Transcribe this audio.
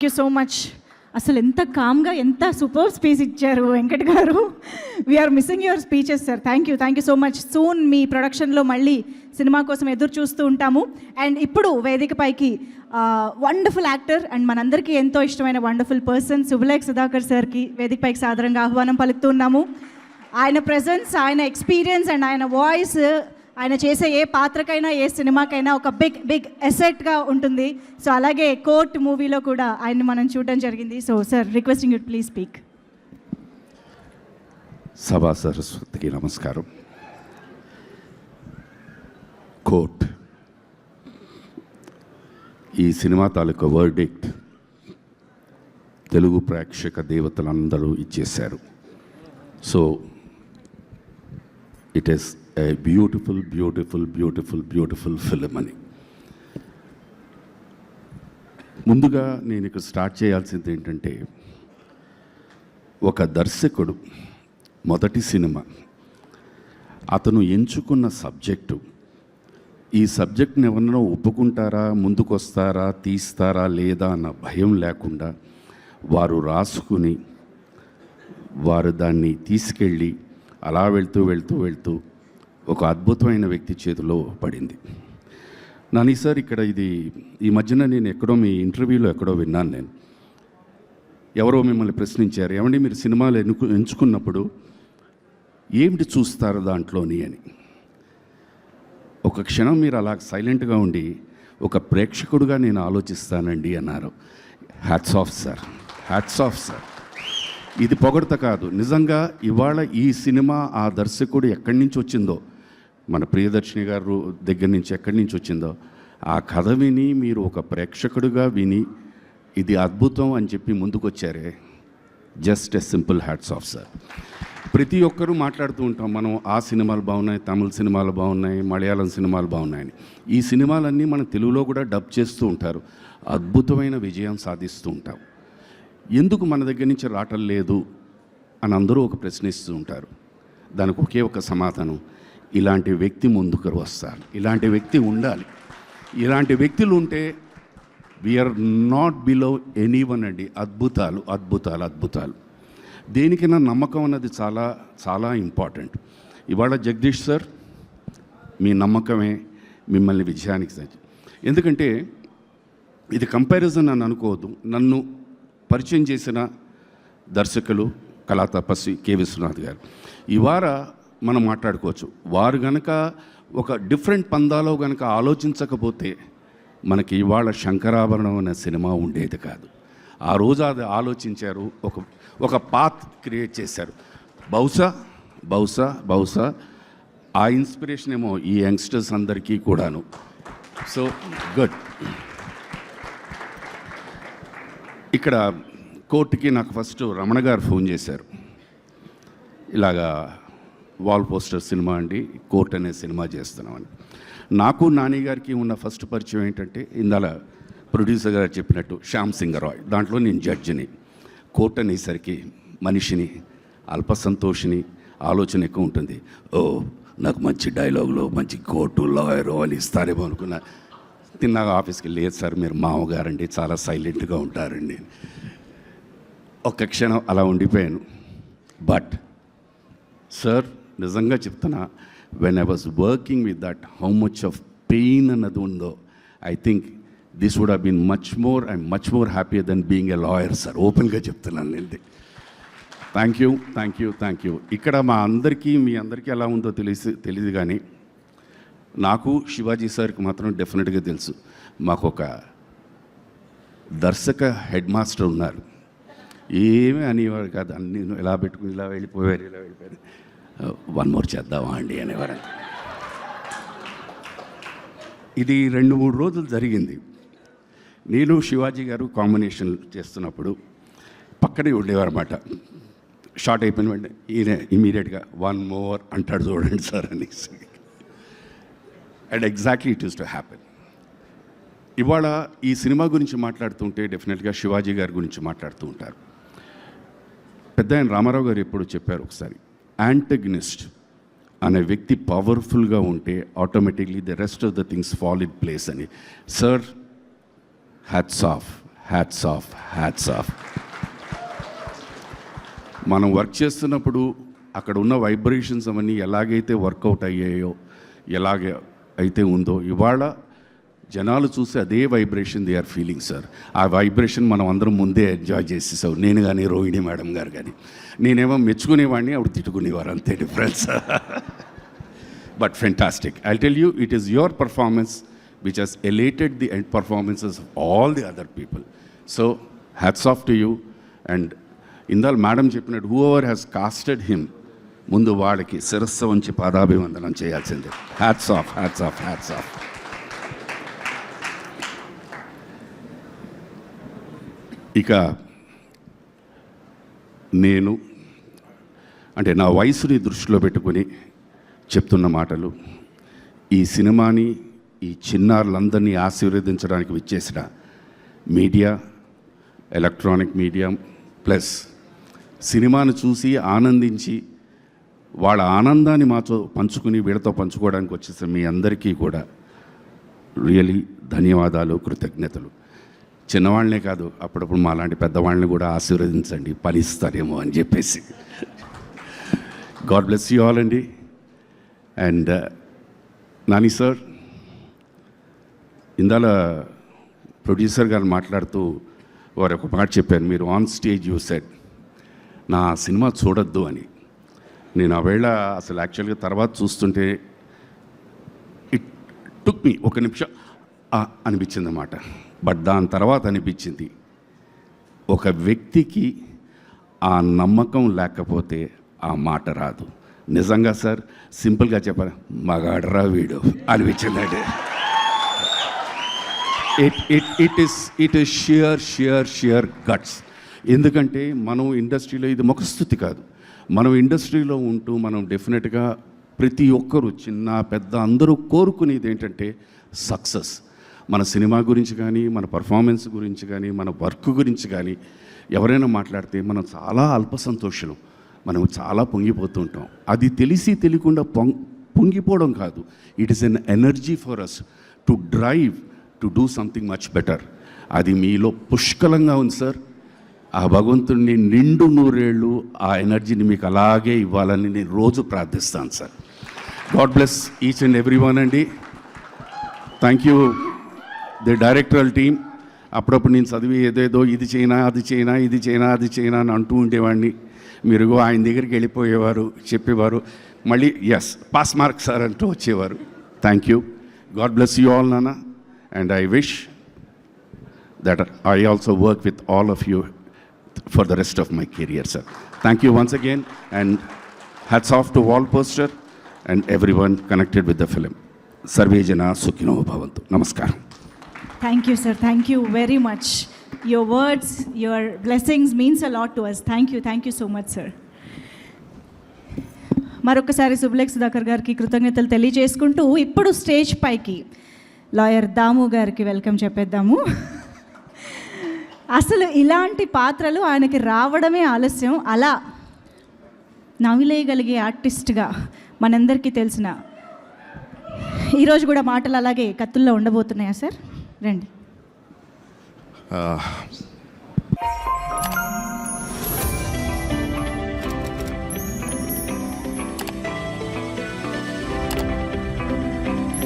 Thank you so much అసలు ఎంత కామ్గా ఎంత సూపర్ స్పీచ్ ఇచ్చారు Venkat garu. We are missing your speeches sir thank you thank you so much soon మీ ప్రొడక్షన్లో మళ్ళీ సినిమా కోసం ఎదురు చూస్తూ ఉంటాము. అండ్ ఇప్పుడు వేదికపైకి వండర్ఫుల్ యాక్టర్ అండ్ మనందరికీ ఎంతో ఇష్టమైన వండర్ఫుల్ పర్సన్ సుబులేఖ్ సుధాకర్ సార్కి వేదికపైకి సాధారణంగా ఆహ్వానం పలుకుతున్నాము ఆయన ప్రజెన్స్ ఆయన ఎక్స్పీరియన్స్ అండ్ ఆయన వాయిస్ ఆయన చేసే ఏ పాత్రకైనా ఏ సినిమాకైనా ఒక బిగ్ బిగ్ ఎసెట్గా ఉంటుంది. సో అలాగే కోర్ట్ మూవీలో కూడా ఆయన్ని మనం చూడడం జరిగింది. So sir requesting you please speak సభా సరస్వతికి నమస్కారం. కోర్ట్. ఈ సినిమా తాలూకా వర్డిక్ట్ తెలుగు ప్రేక్షక దేవతలందరూ ఇచ్చేశారు. So it is a beautiful beautiful beautiful beautiful film అని. ముందుగా నేను ఇక్కడ స్టార్ట్ చేయాల్సింది ఏంటంటే ఒక దర్శకుడు మొదటి సినిమా. అతను ఎంచుకున్న సబ్జెక్టు ఈ సబ్జెక్ట్ని ఎవరన్నా ఒప్పుకుంటారా ముందుకొస్తారా తీస్తారా లేదా అన్న భయం లేకుండా వారు రాసుకుని వారు దాన్ని తీసుకెళ్ళి అలా వెళ్తూ వెళ్తూ వెళ్తూ ఒక అద్భుతమైన వ్యక్తి చేతిలో పడింది. నాని సార్ ఇక్కడ ఇది ఈ మధ్యన నేను ఎక్కడో మీ ఇంటర్వ్యూలో ఎక్కడో విన్నాను నేను. ఎవరో మిమ్మల్ని ప్రశ్నించారు ఏమండి మీరు సినిమాలు ఎన్నుకు ఎంచుకున్నప్పుడు ఏమిటి చూస్తారు దాంట్లోని అని. ఒక క్షణం మీరు అలా సైలెంట్గా ఉండి ఒక ప్రేక్షకుడుగా నేను ఆలోచిస్తానండి అన్నారు. Hats off sir hats off sir ఇది పొగడత కాదు. నిజంగా ఇవాళ ఈ సినిమా ఆ దర్శకుడు ఎక్కడి నుంచి వచ్చిందో మన ప్రియదర్శిని గారు దగ్గర నుంచి ఎక్కడి నుంచి వచ్చిందో ఆ కథ విని మీరు ఒక ప్రేక్షకుడుగా విని ఇది అద్భుతం అని చెప్పి ముందుకొచ్చారే. Just a simple hats off sir. ప్రతి ఒక్కరూ మాట్లాడుతూ ఉంటాం మనం ఆ సినిమాలు బాగున్నాయి తమిళ సినిమాలు బాగున్నాయి మలయాళం సినిమాలు బాగున్నాయని. ఈ సినిమాలన్నీ మన తెలుగులో కూడా డబ్ చేస్తూ ఉంటారు. అద్భుతమైన విజయం సాధిస్తూ ఉంటాం. ఎందుకు మన దగ్గర నుంచి రావటం లేదు అని అందరూ ఒక ప్రశ్నిస్తూ ఉంటారు. దానికి ఒకే ఒక సమాధానం. ఇలాంటి వ్యక్తి ముందుకు వస్తారు. ఇలాంటి వ్యక్తి ఉండాలి. ఇలాంటి వ్యక్తులు ఉంటే we are not below any one అండి. అద్భుతాలు అద్భుతాలు అద్భుతాలు. దేనికైనా నమ్మకం అన్నది చాలా చాలా ఇంపార్టెంట్ ఇవాళ జగదీష్ సార్ మీ నమ్మకమే మిమ్మల్ని విజయానికి సరి ఎందుకంటే ఇది కంపారిజన్ అని అనుకోవద్దు. నన్ను పరిచయం చేసిన దర్శకులు కళా తపస్వి కె. విశ్వనాథ్ గారు. ఇవార మనం మాట్లాడుకోవచ్చు. వారు గనక ఒక డిఫరెంట్ పందాలో గనక ఆలోచించకపోతే మనకి ఇవాళ శంకరాభరణం అనే సినిమా ఉండేది కాదు. ఆ రోజు అది ఆలోచించారు. ఒక ఒక పాత్ క్రియేట్ చేశారు. బహుశా బహుశా బహుశా ఆ ఇన్స్పిరేషన్ ఏమో ఈ యంగ్స్టర్స్ అందరికీ కూడాను. సో గుడ్ ఇక్కడ కోర్టుకి నాకు ఫస్ట్ రమణ గారు ఫోన్ చేశారు. ఇలాగా వాల్ పోస్టర్ సినిమా అండి కోర్ట్ అనే సినిమా చేస్తున్నామని నాకు నాని గారికి ఉన్న ఫస్ట్ పరిచయం ఏంటంటే ఇందాల ప్రొడ్యూసర్ గారు చెప్పినట్టు శ్యామ్ సింగ్ రాయ్ దాంట్లో నేను జడ్జిని. కోర్ట్ అనేసరికి మనిషిని అల్ప సంతోషిని ఆలోచన ఎక్కువ ఉంటుంది. ఓ నాకు మంచి డైలాగులు మంచి కోర్టు లాయరు అని ఇస్తారేమో అనుకున్నా. తిన్నాక ఆఫీస్కి లేదు సార్ మీరు మామగారండి చాలా సైలెంట్గా ఉంటారండి. ఒక్క క్షణం అలా ఉండిపోయాను. బట్ సార్ నిజంగా చెప్తున్నా when I was working with that how much of pain అన్నది ఉందో I think this would been much more I much more happier then being a lawyer sir ఓపెన్గా చెప్తున్నాను నేను thank you thank you thank you ఇక్కడ మా అందరికీ మీ అందరికీ ఎలా ఉందో తెలిసి తెలియదు కానీ నాకు శివాజీ సార్కి మాత్రం డెఫినెట్గా తెలుసు. మాకు ఒక దర్శక హెడ్ మాస్టర్ ఉన్నారు. ఏమీ అనేవారు కాదు. అన్ని ఇలా పెట్టుకుని ఇలా వెళ్ళిపోయారు ఇలా వెళ్ళిపోయారు. వన్ మోర్ చేద్దామా అండి అనేవారు ఇది రెండు మూడు రోజులు జరిగింది. నేను శివాజీ గారు కాంబినేషన్ చేస్తున్నప్పుడు పక్కనే ఉండేవారన్నమాట. షార్ట్ అయిపోయిన వెంటనే ఈయన ఇమీడియట్గా వన్ మోర్ అంటాడు చూడండి సార్ అనేసి. And exactly it is to happen ఇవాళ ఈ సినిమా గురించి మాట్లాడుతుంటే డెఫినెట్గా శివాజీ గారి గురించి మాట్లాడుతూ ఉంటారు. పెద్ద ఆయన రామారావు గారు ఎప్పుడు చెప్పారు ఒకసారి యాంటగ్నిస్ట్ అనే వ్యక్తి పవర్ఫుల్గా ఉంటే automatically the rest of the things fall in place అని. Sir hats off hats off hats off మనం వర్క్ చేస్తున్నప్పుడు అక్కడ ఉన్న వైబ్రేషన్స్ అవన్నీ ఎలాగైతే వర్కౌట్ అయ్యాయో ఎలాగ అయితే ఉందో ఇవాళ జనాలు చూసి అదే vibration they are feeling sir ఆ వైబ్రేషన్ మనం అందరం ముందే ఎంజాయ్ చేసేసాం నేను కానీ రోహిణి మేడం గారు కానీ నేనేమో మెచ్చుకునేవాడిని ఆవిడ తిట్టుకునేవారు. అంతే difference but fantastic I tell you it is your performance which has elevated the end performances of all the other people so hats off to you and ఇందాలు madam చెప్పినట్టు whoever has casted him ముందు వాళ్ళకి శిరస్సు వంచి పాదాభివందనం చేయాల్సిందే. Hats off hats off hats off ఇక నేను అంటే నా వయసుని దృష్టిలో పెట్టుకొని చెప్తున్న మాటలు ఈ సినిమాని ఈ చిన్నారులందరినీ ఆశీర్వదించడానికి విచ్చేసిన మీడియా ఎలక్ట్రానిక్ మీడియా ప్లస్ సినిమాను చూసి ఆనందించి వాళ్ళ ఆనందాన్ని మాతో పంచుకుని వీళ్ళతో పంచుకోవడానికి వచ్చేసిన మీ అందరికీ కూడా రియలీ ధన్యవాదాలు కృతజ్ఞతలు. చిన్నవాళ్ళనే కాదు అప్పుడప్పుడు మాలాంటి పెద్దవాళ్ళని కూడా ఆశీర్వదించండి పని ఇస్తారేమో అని చెప్పేసి. గాడ్ బ్లెస్ యూ ఆల్ అండి. అండ్ uh, నాని సార్ ఇందాల ప్రొడ్యూసర్ గారు మాట్లాడుతూ వారు ఒక మాట చెప్పారు మీరు ఆన్ స్టేజ్ యూ సెట్ నా సినిమా చూడొద్దు అని. నేను ఆ వేళ అసలు యాక్చువల్గా తర్వాత చూస్తుంటే ఇట్ టుక్ మీ ఒక నిమిషం అనిపించింది అన్నమాట బట్ దాని తర్వాత అనిపించింది ఒక వ్యక్తికి ఆ నమ్మకం లేకపోతే ఆ మాట రాదు. నిజంగా సార్ సింపుల్గా చెప్పాలి మగాడరా వీడు అనిపించిందండి. It it it is it is sheer sheer sheer guts ఎందుకంటే మనం ఇండస్ట్రీలో ఇది ముఖస్థుతి కాదు. మనం ఇండస్ట్రీలో ఉంటూ మనం డెఫినెట్గా ప్రతి ఒక్కరు చిన్న పెద్ద అందరూ కోరుకునేది ఏంటంటే సక్సెస్. మన సినిమా గురించి కానీ మన పర్ఫార్మెన్స్ గురించి కానీ మన వర్క్ గురించి కానీ ఎవరైనా మాట్లాడితే మనం చాలా అల్ప సంతోషం మనం చాలా పొంగిపోతూ ఉంటాం అది తెలిసి తెలియకుండా పొంగ్ పొంగిపోవడం కాదు. It is an energy for us to drive to do something much better అది మీలో పుష్కలంగా ఉంది సార్ ఆ భగవంతుడిని నిండు నూరేళ్ళు ఆ ఎనర్జీని మీకు అలాగే ఇవ్వాలని నేను రోజు ప్రార్థిస్తాను sir god bless each and every one అండి. Thank you the directorial team అప్పుడప్పుడు నేను చదివి ఏదేదో ఇది చైనా అది చైనా ఇది చైనా అది చైనా అని అంటూ ఉండేవాడిని. మీరు ఆయన దగ్గరికి వెళ్ళిపోయేవారు చెప్పేవారు. మళ్ళీ ఎస్ పాస్ మార్క్ సార్ అంటూ వచ్చేవారు. Thank you god bless you all నాన్న and I wish that I also work with all of you for the rest of my career sir thank you once again and hats off to wall poster and every one connected with the film survey జన సుఖినో భవంతు నమస్కారం thank you sir thank you very much your words your blessings means a lot to us thank you thank you so much sir మరొకసారి సుబ్లెక్ సుధాకర్ గారికి కృతజ్ఞతలు తెలియజేసుకుంటూ ఇప్పుడు stage పైకి లాయర్ దాము గారికి వెల్కమ్ చెప్పేద్దాము. అసలు ఇలాంటి పాత్రలు ఆయనకి రావడమే ఆలస్యం. అలా నవ్విలేయగలిగే ఆర్టిస్ట్గా మనందరికీ తెలిసిన ఈరోజు కూడా మాటలు అలాగే కత్తుల్లో ఉండబోతున్నాయా సార్? రండి.